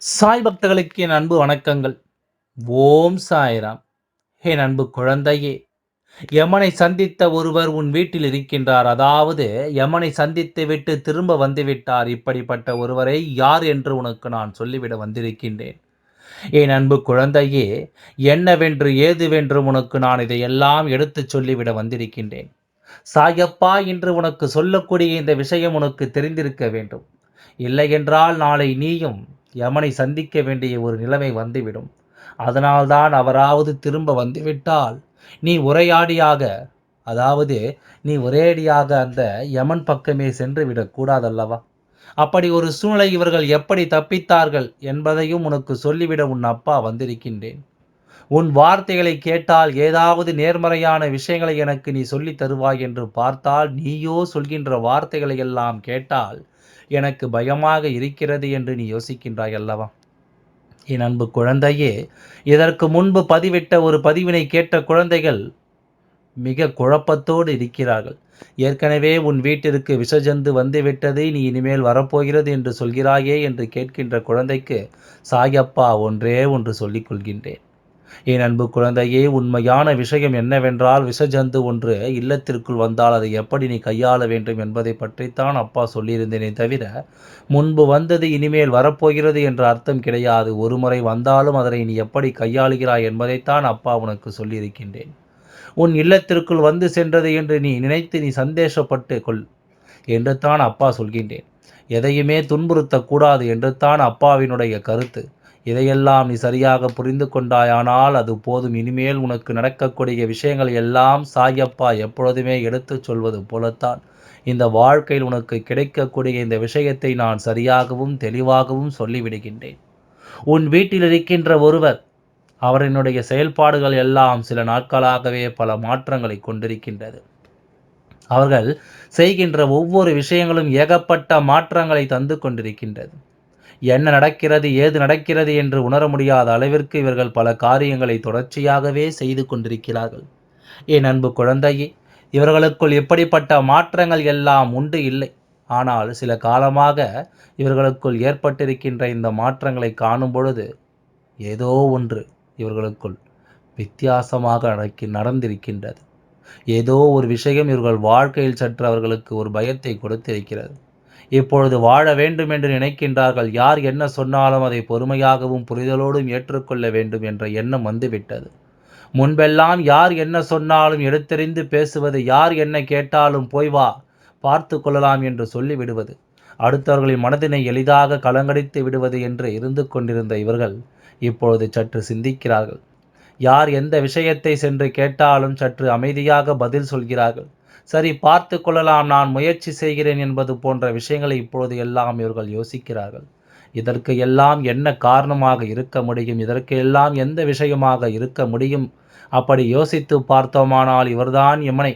சாய் பக்தர்களுக்கு என் அன்பு வணக்கங்கள். ஓம் சாய்ராம். என் அன்பு குழந்தையே யமனை சந்தித்த ஒருவர் உன் வீட்டில் இருக்கின்றார். அதாவது யமனை சந்தித்து விட்டு திரும்ப வந்துவிட்டார். இப்படிப்பட்ட ஒருவரை யார் என்று உனக்கு நான் சொல்லிவிட வந்திருக்கின்றேன். என் அன்பு குழந்தையே என்னவென்று ஏதுவென்று உனக்கு நான் இதையெல்லாம் எடுத்துச் சொல்லிவிட வந்திருக்கின்றேன். சாயப்பா என்று உனக்கு சொல்லக்கூடிய இந்த விஷயம் உனக்கு தெரிந்திருக்க வேண்டும். இல்லையென்றால் நாளை நீயும் யமனை சந்திக்க வேண்டிய ஒரு நிலைமை வந்துவிடும். அதனால்தான் அவராவது திரும்ப வந்துவிட்டால் நீ உரையாடியாக அதாவது நீ ஒரேடியாக அந்த யமன் பக்கமே சென்று விடக்கூடாதல்லவா அப்படி ஒரு சூழ்நிலை இவர்கள் எப்படி தப்பித்தார்கள் என்பதையும் உனக்கு சொல்லிவிட உன் அப்பா வந்திருக்கின்றேன். உன் வார்த்தைகளை கேட்டால் ஏதாவது நேர்மறையான விஷயங்களை எனக்கு நீ சொல்லித் தருவாய் என்று பார்த்தால் நீயோ சொல்கின்ற வார்த்தைகளை எல்லாம் கேட்டால் எனக்கு பயமாக இருக்கிறது என்று நீ யோசிக்கின்றாய் அல்லவா? என் அன்பு குழந்தையே இதற்கு முன்பு பதிவிட்ட ஒரு பதிவினை கேட்ட குழந்தைகள் மிக குழப்பத்தோடு இருக்கிறார்கள். ஏற்கனவே உன் வீட்டிற்கு விஷஜந்து வந்துவிட்டது நீ இனிமேல் வரப்போகிறது என்று சொல்கிறாயே என்று கேட்கின்ற குழந்தைக்கு சாயப்பா ஒன்றே ஒன்று சொல்லிக் கொள்கின்றேன். என் அன்பு குழந்தையே உண்மையான விஷயம் என்னவென்றால் விஷஜந்து ஒன்று இல்லத்திற்குள் வந்தால் அதை எப்படி நீ கையாள வேண்டும் என்பதை பற்றித்தான் அப்பா சொல்லியிருந்தேனே தவிர முன்பு வந்தது இனிமேல் வரப்போகிறது என்ற அர்த்தம் கிடையாது. ஒரு முறை வந்தாலும் அதனை நீ எப்படி கையாளுகிறாய் என்பதைத்தான் அப்பா உனக்கு சொல்லியிருக்கின்றேன். உன் இல்லத்திற்குள் வந்து சென்றது என்று நீ நினைத்து நீ சந்தேஷப்பட்டு கொள் என்று தான் அப்பா சொல்கின்றேன். எதையுமே துன்புறுத்தக்கூடாது என்று தான் அப்பாவினுடைய கருத்து. இதையெல்லாம் நீ சரியாக புரிந்து கொண்டாயானால் அது போதும். இனிமேல் உனக்கு நடக்கக்கூடிய விஷயங்கள் எல்லாம் சாயப்பா எப்பொழுதுமே எடுத்துச் சொல்வது போலத்தான். இந்த வாழ்க்கையில் உனக்கு கிடைக்கக்கூடிய இந்த விஷயத்தை நான் சரியாகவும் தெளிவாகவும் சொல்லிவிடுகின்றேன். உன் வீட்டில் இருக்கின்ற ஒருவர் அவரினுடைய செயல்பாடுகள் எல்லாம் சில நாட்களாகவே பல மாற்றங்களை கொண்டிருக்கின்றது. அவர்கள் செய்கின்ற ஒவ்வொரு விஷயங்களும் ஏகப்பட்ட மாற்றங்களை தந்து கொண்டிருக்கின்றது. என்ன நடக்கிறது ஏது நடக்கிறது என்று உணர முடியாத அளவிற்கு இவர்கள் பல காரியங்களை தொடர்ச்சியாகவே செய்து கொண்டிருக்கிறார்கள். என் அன்பு குழந்தையே இவர்களுக்குள் எப்படிப்பட்ட மாற்றங்கள் எல்லாம் உண்டு இல்லை. ஆனால் சில காலமாக இவர்களுக்குள் ஏற்பட்டிருக்கின்ற இந்த மாற்றங்களை காணும் பொழுது ஏதோ ஒன்று இவர்களுக்குள் வித்தியாசமாக நடக்கி நடந்திருக்கின்றது. ஏதோ ஒரு விஷயம் இவர்கள் வாழ்க்கையில் சற்று அவர்களுக்கு ஒரு பயத்தை கொடுத்திருக்கிறது. இப்பொழுது வாழ வேண்டும் என்று நினைக்கின்றார்கள். யார் என்ன சொன்னாலும் அதை பொறுமையாகவும் புரிதலோடும் ஏற்றுக்கொள்ள வேண்டும் என்ற எண்ணம் வந்துவிட்டது. முன்பெல்லாம் யார் என்ன சொன்னாலும் எடுத்தெறிந்து பேசுவது யார் என்ன கேட்டாலும் போய் வா பார்த்து கொள்ளலாம் என்று சொல்லிவிடுவது அடுத்தவர்களின் மனதினை எளிதாக கலங்கடித்து விடுவது என்று இருந்து கொண்டிருந்த இவர்கள் இப்பொழுது சற்று சிந்திக்கிறார்கள். யார் எந்த விஷயத்தை சென்று கேட்டாலும் சற்று அமைதியாக பதில் சொல்கிறார்கள். சரி பார்த்து கொள்ளலாம் நான் முயற்சி செய்கிறேன் என்பது போன்ற விஷயங்களை இப்பொழுது எல்லாம் இவர்கள் யோசிக்கிறார்கள். இதற்கு எல்லாம் என்ன காரணமாக இருக்க முடியும்? இதற்கு எல்லாம் எந்த விஷயமாக இருக்க முடியும்? அப்படி யோசித்து பார்த்தோமானால் இவர்தான் எமனை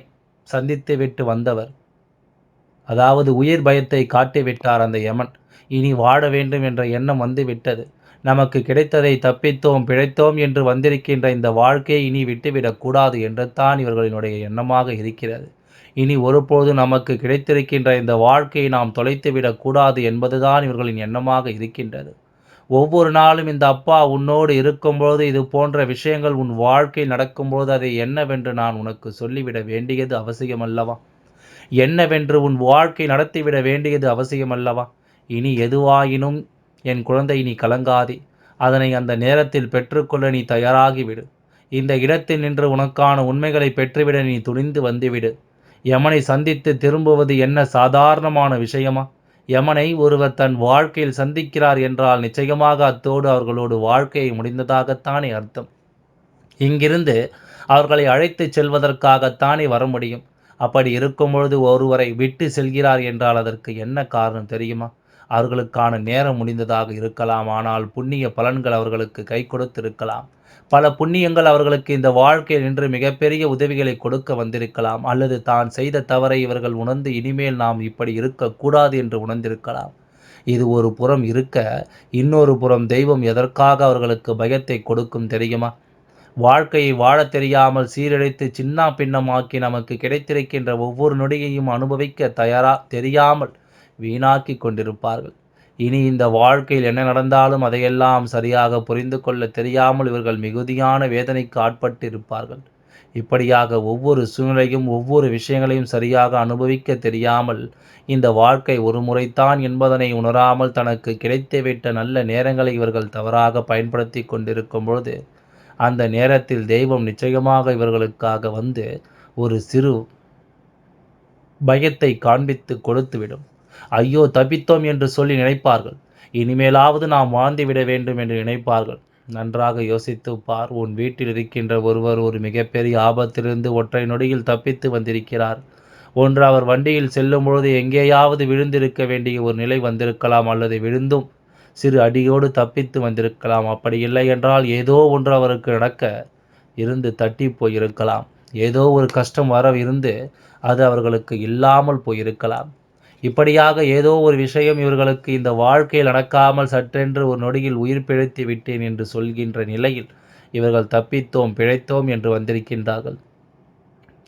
சந்தித்து விட்டு வந்தவர். அதாவது உயிர் பயத்தை காட்டிவிட்டார் அந்த யமன். இனி வாழ வேண்டும் என்ற எண்ணம் வந்து விட்டது. நமக்கு கிடைத்ததை தப்பித்தோம் பிழைத்தோம் என்று வந்திருக்கின்ற இந்த வாழ்க்கையை இனி விட்டுவிடக்கூடாது என்று தான் இவர்களினுடைய எண்ணமாக இருக்கிறது. இனி ஒருபோது நமக்கு கிடைத்திருக்கின்ற இந்த வாழ்க்கையை நாம் தொலைத்துவிடக் கூடாது என்பதுதான் இவர்களின் எண்ணமாக இருக்கின்றது. ஒவ்வொரு நாளும் இந்த அப்பா உன்னோடு இருக்கும்போது இது போன்ற விஷயங்கள் உன் வாழ்க்கை நடக்கும்போது அதை என்னவென்று நான் உனக்கு சொல்லிவிட வேண்டியது அவசியம் அல்லவா என்னவென்று உன் வாழ்க்கை நடத்திவிட வேண்டியது அவசியம் அல்லவா இனி எதுவாயினும் என் குழந்தை நீ கலங்காதே. அதனை அந்த நேரத்தில் பெற்றுக்கொள்ள நீ தயாராகிவிடு. இந்த இடத்தில் நின்று உனக்கான உண்மைகளை பெற்றுவிட நீ துணிந்து வந்துவிடு. யமனை சந்தித்து திரும்புவது என்ன சாதாரணமான விஷயமா? யமனை ஒருவர் தன் வாழ்க்கையில் சந்திக்கிறார் என்றால் நிச்சயமாக அத்தோடு அவர்களோடு வாழ்க்கையை முடிந்ததாகத்தானே அர்த்தம். இங்கிருந்து அவர்களை அழைத்துச் செல்வதற்காகத்தானே வர முடியும். அப்படி இருக்கும் பொழுது ஒருவரை விட்டு செல்கிறார் என்றால் அதற்கு என்ன காரணம் தெரியுமா? அவர்களுக்கான நேரம் முடிந்ததாக இருக்கலாம். ஆனால் புண்ணிய பலன்கள் அவர்களுக்கு கை கொடுத்திருக்கலாம். பல புண்ணியங்கள் அவர்களுக்கு இந்த வாழ்க்கையில் நின்று மிகப்பெரிய உதவிகளை கொடுக்க வந்திருக்கலாம். அல்லது தான் செய்த தவறை இவர்கள் உணர்ந்து இனிமேல் நாம் இப்படி இருக்கக்கூடாது என்று உணர்ந்திருக்கலாம். இது ஒரு புறம் இருக்க இன்னொரு புறம் தெய்வம் எதற்காக அவர்களுக்கு பயத்தை கொடுக்கும் தெரியுமா? வாழ்க்கையை வாழத் தெரியாமல் சீரழித்து சின்னா பின்னமாக்கி நமக்கு கிடைத்திருக்கின்ற ஒவ்வொரு நொடியையும் அனுபவிக்க தயாரா தெரியாமல் வீணாக்கி கொண்டிருப்பார்கள். இனி இந்த வாழ்க்கையில் என்ன நடந்தாலும் அதையெல்லாம் சரியாக புரிந்து கொள்ள தெரியாமல் இவர்கள் மிகுதியான வேதனைக்கு ஆட்பட்டு இருப்பார்கள் இப்படியாக ஒவ்வொரு சூழ்நிலையும் ஒவ்வொரு விஷயங்களையும் சரியாக அனுபவிக்க தெரியாமல் இந்த வாழ்க்கை ஒரு முறைத்தான் என்பதனை உணராமல் தனக்கு கிடைத்துவிட்ட நல்ல நேரங்களை இவர்கள் தவறாக பயன்படுத்தி கொண்டிருக்கும் பொழுது அந்த நேரத்தில் தெய்வம் நிச்சயமாக இவர்களுக்காக வந்து ஒரு சிறு பயத்தை காண்பித்து கொடுத்துவிடும். ஐயோ தப்பித்தோம் என்று சொல்லி நினைப்பார்கள். இனிமேலாவது நாம் வாழ்ந்துவிட வேண்டும் என்று நினைப்பார்கள். நன்றாக யோசித்து பார் உன் வீட்டில் இருக்கின்ற ஒருவர் ஒரு மிகப்பெரிய ஆபத்திலிருந்து ஒற்றை நொடியில் தப்பித்து வந்திருக்கிறார். ஒன்று அவர் வண்டியில் செல்லும் பொழுது எங்கேயாவது விழுந்திருக்க வேண்டிய ஒரு நிலை வந்திருக்கலாம் அல்லது விழுந்தும் சிறு அடியோடு தப்பித்து வந்திருக்கலாம். அப்படி இல்லை என்றால் ஏதோ ஒன்று அவருக்கு நடக்க இருந்து தட்டி போயிருக்கலாம். ஏதோ ஒரு கஷ்டம் வர இருந்து அது அவர்களுக்கு இல்லாமல் போயிருக்கலாம். இப்படியாக ஏதோ ஒரு விஷயம் இவர்களுக்கு இந்த வாழ்க்கையில் நடக்காமல் சற்றென்று ஒரு நொடியில் உயிர் பிழைத்து விட்டேன் என்று சொல்கின்ற நிலையில் இவர்கள் தப்பித்தோம் பிழைத்தோம் என்று வந்திருக்கின்றார்கள்.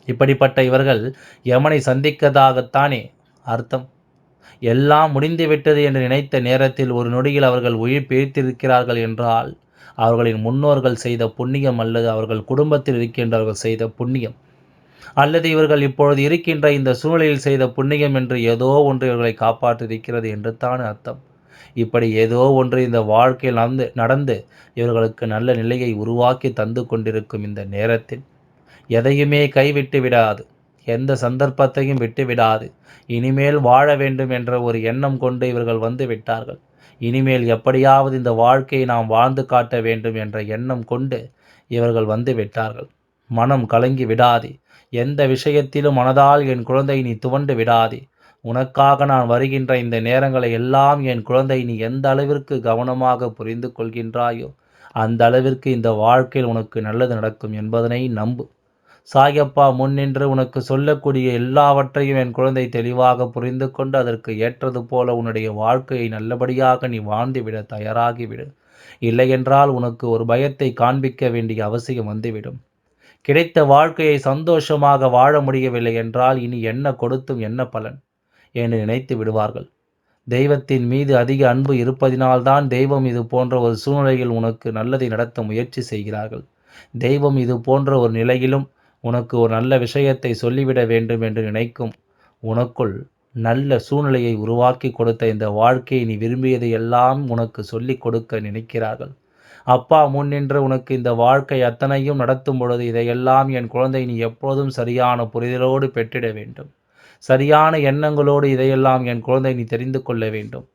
இப்படிப்பட்ட இவர்கள் யமனை சந்திக்கதாகத்தானே அர்த்தம். எல்லாம் முடிந்துவிட்டது என்று நினைத்த நேரத்தில் ஒரு நொடியில் அவர்கள் உயிர் பிழைத்திருக்கிறார்கள் என்றால் அவர்களின் முன்னோர்கள் செய்த புண்ணியம் அல்லது அவர்கள் குடும்பத்தில் இருக்கின்றவர்கள் செய்த புண்ணியம் அல்லது இவர்கள் இப்பொழுது இருக்கின்ற இந்த சூழலில் செய்த புண்ணியம் என்று ஏதோ ஒன்று இவர்களை காப்பாற்றிருக்கிறது என்று தான் அர்த்தம். இப்படி ஏதோ ஒன்று இந்த வாழ்க்கையில் நடந்து நடந்து இவர்களுக்கு நல்ல நிலையை உருவாக்கி தந்து கொண்டிருக்கும் இந்த நேரத்தில் எதையுமே கைவிட்டு விடாது. எந்த சந்தர்ப்பத்தையும் விட்டு விடாது. இனிமேல் வாழ வேண்டும் என்ற ஒரு எண்ணம் கொண்டு இவர்கள் வந்து விட்டார்கள். இனிமேல் எப்படியாவது இந்த வாழ்க்கையை நாம் வாழ்ந்து காட்ட வேண்டும் என்ற எண்ணம் கொண்டு இவர்கள் வந்து விட்டார்கள். மனம் கலங்கி விடாதே. எந்த விஷயத்திலும் மனதால் என் குழந்தை நீ துவண்டு விடாதே. உனக்காக நான் வருகின்ற இந்த நேரங்களை எல்லாம் என் குழந்தை நீ எந்த அளவிற்கு கவனமாக புரிந்து கொள்கின்றாயோ அந்த அளவிற்கு இந்த வாழ்க்கையில் உனக்கு நல்லது நடக்கும் என்பதனை நம்பு. சாயப்பா முன்னின்று உனக்கு சொல்லக்கூடிய எல்லாவற்றையும் என் குழந்தை தெளிவாக புரிந்து கொண்டு அதற்கு ஏற்றது போல உன்னுடைய வாழ்க்கையை நல்லபடியாக நீ வாழ்ந்துவிட தயாராகிவிடு. இல்லையென்றால் உனக்கு ஒரு பயத்தை காண்பிக்க வேண்டிய அவசியம் வந்துவிடும். கிடைத்த வாழ்க்கையை சந்தோஷமாக வாழ முடியவில்லை என்றால் இனி என்ன கொடுத்தும் என்ன பலன்? என்று நினைத்து விடுவார்கள். தெய்வத்தின் மீது அதிக அன்பு இருப்பதினால்தான் தெய்வம் இது போன்ற ஒரு சூழ்நிலையில் உனக்கு நல்லதை நடத்த முயற்சி செய்கிறார்கள். தெய்வம் இது போன்ற ஒரு நிலையிலும் உனக்கு ஒரு நல்ல விஷயத்தை சொல்லிவிட வேண்டும் என்று நினைக்கும் உனக்குள் நல்ல சூழ்நிலையை உருவாக்கி கொடுத்த இந்த வாழ்க்கையை நீ விரும்பியதை எல்லாம் உனக்கு சொல்லிக் கொடுக்க நினைக்கிறார்கள். அப்பா முன்னின்று உனக்கு இந்த வாழ்க்கை அத்தனையும் நடத்தும் பொழுது இதையெல்லாம் என் குழந்தை நீ எப்போதும் சரியான புரிதலோடு பெற்றிட வேண்டும். சரியான எண்ணங்களோடு இதையெல்லாம் என் குழந்தை நீ தெரிந்து கொள்ள வேண்டும்.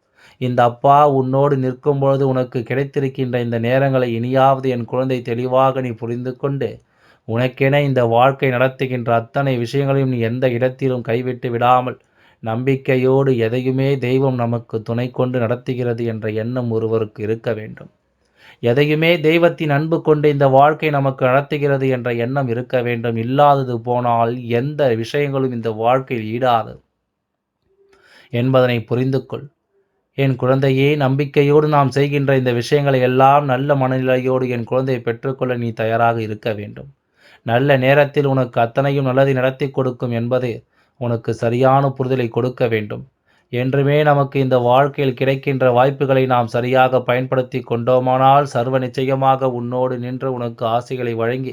இந்த அப்பா உன்னோடு நிற்கும் பொழுது உனக்கு கிடைத்திருக்கின்ற இந்த நேரங்களை இனியாவது என் குழந்தை தெளிவாக நீ புரிந்து கொண்டு உனக்கென இந்த வாழ்க்கை நடத்துகின்ற அத்தனை விஷயங்களையும் நீ எந்த இடத்திலும் கைவிட்டு விடாமல் நம்பிக்கையோடு எதையுமே தெய்வம் நமக்கு துணை கொண்டு நடத்துகிறது என்ற எண்ணம் ஒருவருக்கு இருக்க வேண்டும். எதையுமே தெய்வத்தின் அன்பு கொண்டு இந்த வாழ்க்கை நமக்கு நடத்துகிறது என்ற எண்ணம் இருக்க வேண்டும். இல்லாதது போனால் எந்த விஷயங்களும் இந்த வாழ்க்கையில் ஈடாது. என்பதனை புரிந்து கொள் என் குழந்தையே நம்பிக்கையோடு நாம் செய்கின்ற இந்த விஷயங்களை எல்லாம் நல்ல மனநிலையோடு என் குழந்தையை பெற்றுக்கொள்ள நீ தயாராக இருக்க வேண்டும். நல்ல நேரத்தில் உனக்கு அத்தனையும் நல்லதை நடத்தி கொடுக்கும் என்பது உனக்கு சரியான புரிதலை கொடுக்க வேண்டும். என்றுமே நமக்கு இந்த வாழ்க்கையில் கிடைக்கின்ற வாய்ப்புகளை நாம் சரியாக பயன்படுத்தி கொண்டோமானால் சர்வ நிச்சயமாக உன்னோடு நின்று உனக்கு ஆசைகளை வழங்கி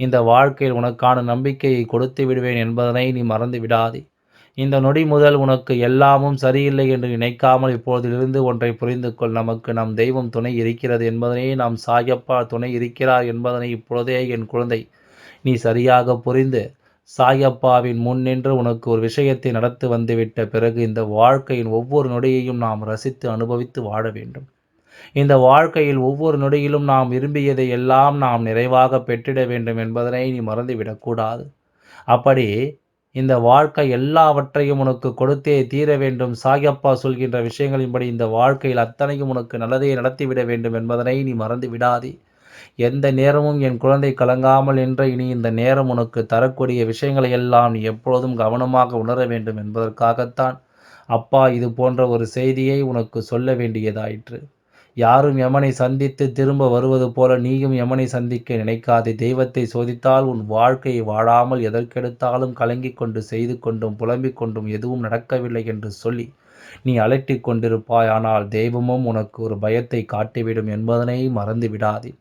இந்த வாழ்க்கையில் உனக்கான நம்பிக்கையை கொடுத்து விடுவேன் என்பதனை நீ மறந்து விடாதே. இந்த நொடி முதல் உனக்கு எல்லாமும் சரியில்லை என்று நினைக்காமல் இப்போதிலிருந்து ஒன்றை புரிந்து கொள். நமக்கு நம் தெய்வம் துணை இருக்கிறது என்பதனையே நாம் சாயப்பா துணை இருக்கிறார் என்பதனை இப்பொழுதே என் குழந்தை நீ சரியாக புரிந்து சாயப்பாவின் முன் நின்று உனக்கு ஒரு விஷயத்தை நடத்து வந்துவிட்ட பிறகு இந்த வாழ்க்கையின் ஒவ்வொரு நொடியையும் நாம் ரசித்து அனுபவித்து வாழ வேண்டும். இந்த வாழ்க்கையில் ஒவ்வொரு நொடியிலும் நாம் விரும்பியதை எல்லாம் நாம் நிறைவாக பெற்றிட வேண்டும் என்பதனை நீ மறந்துவிடக்கூடாது அப்படி இந்த வாழ்க்கை எல்லாவற்றையும் உனக்கு கொடுத்தே தீர வேண்டும். சாயப்பா சொல்கின்ற விஷயங்களின்படி இந்த வாழ்க்கையில் அத்தனையும் உனக்கு நல்லதையே நடத்திவிட வேண்டும் என்பதனை நீ மறந்து விடாதே எந்த நேரமும் என் குழந்தை கலங்காமல் என்ற இனி இந்த நேரம் உனக்கு தரக்கூடிய விஷயங்களை எல்லாம் நீ எப்பொழுதும் கவனமாக உணர வேண்டும் என்பதற்காகத்தான் அப்பா இது போன்ற ஒரு செய்தியை உனக்கு சொல்ல வேண்டியதாயிற்று. யாரும் யமனை சந்தித்து திரும்ப வருவது போல நீயும் யமனை சந்திக்க நினைக்காதே. தெய்வத்தை சோதித்தால் உன் வாழ்க்கையை வாழாமல் எதற்கெடுத்தாலும் கலங்கிக் கொண்டு செய்து கொண்டும் புலம்பிக் கொண்டும் எதுவும் நடக்கவில்லை என்று சொல்லி நீ அலட்டிக் கொண்டிருப்பாய். ஆனால் தெய்வமும் உனக்கு ஒரு பயத்தை காட்டிவிடும் என்பதனை மறந்து விடாதே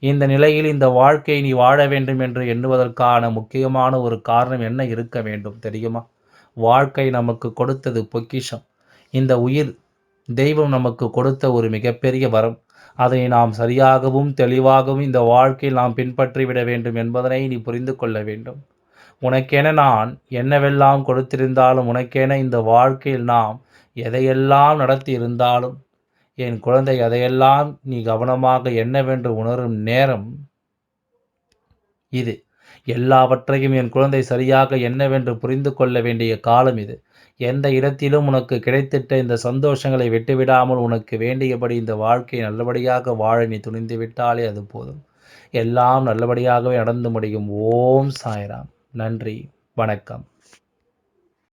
இந்த நிலையில் இந்த வாழ்க்கையை நீ வாழ வேண்டும் என்று எண்ணுவதற்கான முக்கியமான ஒரு காரணம் என்ன இருக்க வேண்டும் தெரியுமா? வாழ்க்கை நமக்கு கொடுத்தது பொக்கிஷம். இந்த உயிர் தெய்வம் நமக்கு கொடுத்த ஒரு மிகப்பெரிய வரம். அதை நாம் சரியாகவும் தெளிவாகவும் இந்த வாழ்க்கையில் நாம் பின்பற்றிவிட வேண்டும் என்பதனை நீ புரிந்து கொள்ள வேண்டும். உனக்கென நான் என்னவெல்லாம் கொடுத்திருந்தாலும் உனக்கென இந்த வாழ்க்கையில் நாம் எதையெல்லாம் நடத்தி இருந்தாலும் என் குழந்தை அதையெல்லாம் நீ கவனமாக என்னவென்று உணரும் நேரம் இது. எல்லாவற்றையும் என் குழந்தை சரியாக என்னவென்று புரிந்து கொள்ள வேண்டிய காலம் இது. எந்த இடத்திலும் உனக்கு கிடைத்திட்ட இந்த சந்தோஷங்களை விட்டுவிடாமல் உனக்கு வேண்டியபடி இந்த வாழ்க்கையை நல்லபடியாக வாழ நீ துணிந்து விட்டாலே அது போதும். எல்லாம் நல்லபடியாகவே நடந்து முடியும். ஓம் சாய்ராம். நன்றி. வணக்கம்.